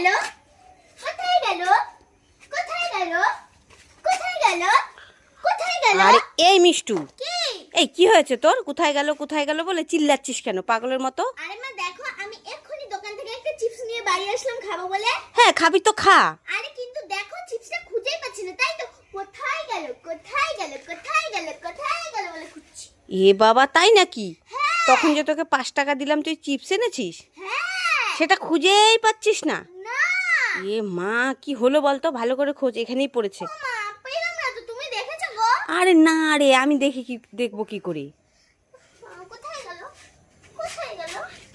গেল? কোথায় গেল? কোথায় গেল? কোথায় গেল? কোথায় গেল? আরে এই মিষ্টু। কি? এই কি হয়েছে তোর? কোথায় গেল কোথায় গেল বলে চিল্লাচ্ছিস কেন পাগলের মতো? আরে মা দেখো আমি এক্ষুনি দোকান থেকে একটা চিপস নিয়ে বাড়ি আসলাম খাব বলে। হ্যাঁ খাবি তো খা। আরে কিন্তু দেখো চিপসটা খুঁজেই পাচ্ছি না তাই তো। কোথায় গেল কোথায় গেল কোথায় গেল কোথায় গেল বলে খুঁজছি। এ বাবা তাই নাকি? হ্যাঁ। তখন যে তোকে পাঁচ টাকা দিলাম তুই চিপস এনেছিস? হ্যাঁ। সেটা খুঁজেই পাচ্ছিস না। এ মা কি হলো বলতো? ভালো করে খোঁজ এখানেই পড়েছে। আরে না রে আমি দেখি কি দেখব কি করে?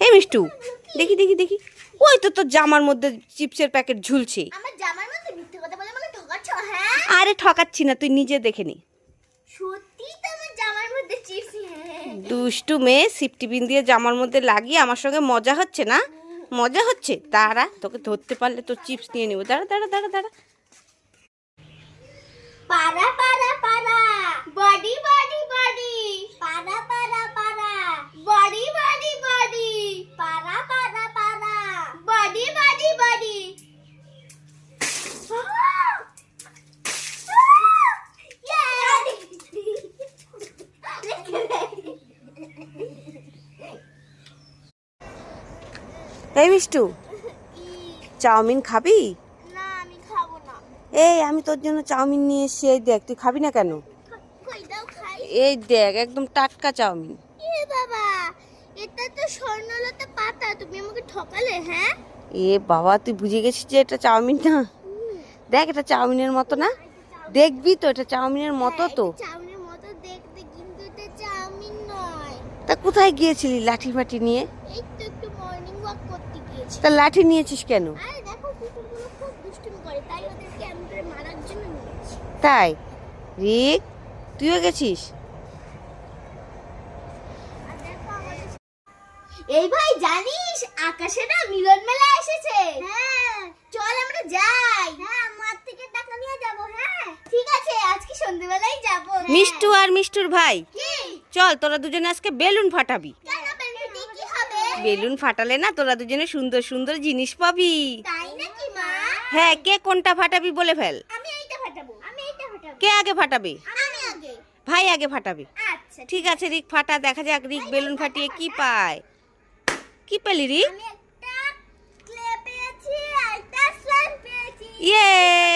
এই মিষ্টু দেখি দেখি দেখি। ওই তো তোর জামার মধ্যে চিপসের প্যাকেট ঝুলছে। হ্যাঁ? আরে ঠকাচ্ছি না তুই নিজে দেখে নি। হ্যাঁ? দুষ্টু মেয়ে সিফটি বিন দিয়ে জামার মধ্যে লাগিয়ে আমার সঙ্গে মজা হচ্ছে না? মজা হচ্ছে। তারা তোকে ধরতে পারলে তো চিপস নিয়ে নেব। দাঁড়া দাঁড়া দাঁড়া দাঁড়া পারা পারা পারা বডি বডি বডি পারা পারা পারা বডি বডি বডি পারা পারা পারা বডি বডি বডি এই মিষ্টু চাউমিন খাবি? এই আমি তোর জন্য চাউমিন নিয়ে এসেছি এই দেখ তুই খাবি না কেন? এই দেখ একদম টাটকা চাউমিন। এ বাবা এটা তো স্বর্ণলতা পাতা তুমি আমাকে ঠকালে হ্যাঁ? এ বাবা তুই বুঝে গেছিস যে এটা চাউমিন না? দেখ এটা চাউমিনের মতো না? দেখবি তো এটা চাউমিনের মতো হ্যাঁ, তো? চাউমিনের মতো দেখতে কিন্তু এটা চাউমিন নয়। তা কোথায় গিয়েছিলি লাঠি ফাঠি নিয়ে? এই তো একটু মর্নিং ওয়াক করতে গিয়েছি তা লাঠি নিয়েছিস কেন? তাই রিক তুইও গেছিস? এই ভাই জানিস আকাশে না মিলন মেলা এসেছে? হ্যাঁ চল আমরা যাই। হ্যাঁ থেকে টাকা নিয়ে যাব হ্যাঁ। ঠিক আছে আজকে সন্ধ্যেবেলায় যাব মিষ্টু আর মিষ্টুর ভাই। চল তোরা দুজনে আজকে বেলুন ফাটাবি কেন বেলুনটি কি হবে বেলুন ফাটালে না তোরা দুজনে সুন্দর সুন্দর জিনিস পাবি। হ্যাঁ কে কোনটা ফাটাবি বলে ফেল। কে আগে ফাটাবে? ভাই আগে ফাটাবে। আচ্ছা ঠিক আছে। রিক ফাটা দেখা যাক রিক বেলুন ফাটিয়ে কি পায়। কি পেলি রিক? ইয়ে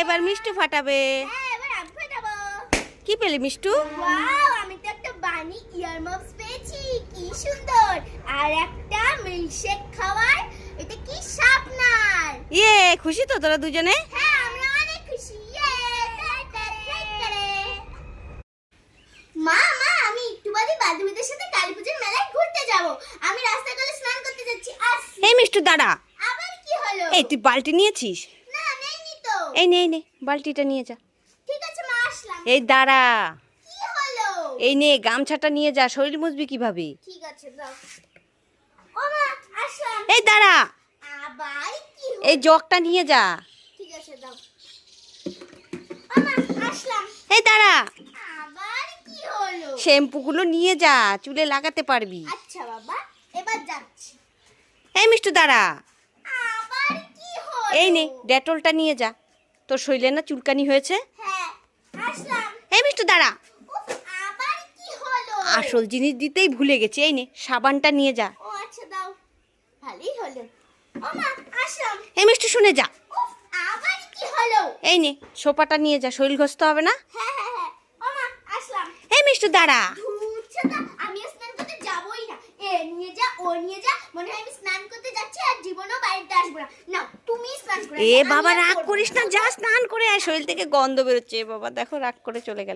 এবার মিষ্টু ফাটাবে। হ্যাঁ কি পেলি মিষ্টু? আমি ইয়ারমাপস পেয়েছি কি সুন্দর। আর একটা মিল্কশেক খাওয়ার এটা কি স্বপ্নার ইয়ে খুশি তো তোরা দুজনে? হ্যাঁ আমি অনেক খুশি। ইয়ে। মা মা আমি একটু বাদে বান্ধবীদের সাথে কালী পুজোর মেলায় ঘুরতে যাব। আমি রাস্তায় গেলে স্নান করতে যাচ্ছি আসছি। এই মিষ্টু দাঁড়া। আবার কি হলো? এই তুই বালতি নিয়েছিস? না নেইনি তো। এই নে নে বালতিটা নিয়ে যা। ঠিক আছে মা আসলাম। এই দাঁড়া। এই নে গামছাটা নিয়ে যা শরীর মুছবি কীভাবে? ঠিক আছে দাও। ও মা এই দাঁড়া। এই জগটা নিয়ে যা। ঠিক আছে দাও। এই দাঁড়া। শ্যাম্পুগুলো নিয়ে যা চুলে লাগাতে পারবি। আচ্ছা বাবা এবার যাচ্ছি। এই মিষ্টু দাঁড়া। এই নে ডেটলটা নিয়ে যা। তোর শরীরে না চুলকানি হয়েছে? হ্যাঁ এই মিষ্টু দাঁড়া। আসল জিনিস দিতেই ভুলে গেছি এই নে সাবানটা নিয়ে যা। ও আচ্ছা দাও। ভালোই হলো। এই মিষ্টু শুনে যা। এই নে সোপাটা নিয়ে যা শরীর ঘষতে হবে না? হ্যাঁ হ্যাঁ হ্যাঁ। এই মিষ্টু দাঁড়া। এ বাবা রাগ করিস না যা স্নান করে আয় শরীর থেকে গন্ধ বেরোচ্ছে। এ বাবা দেখো রাগ করে চলে গেল।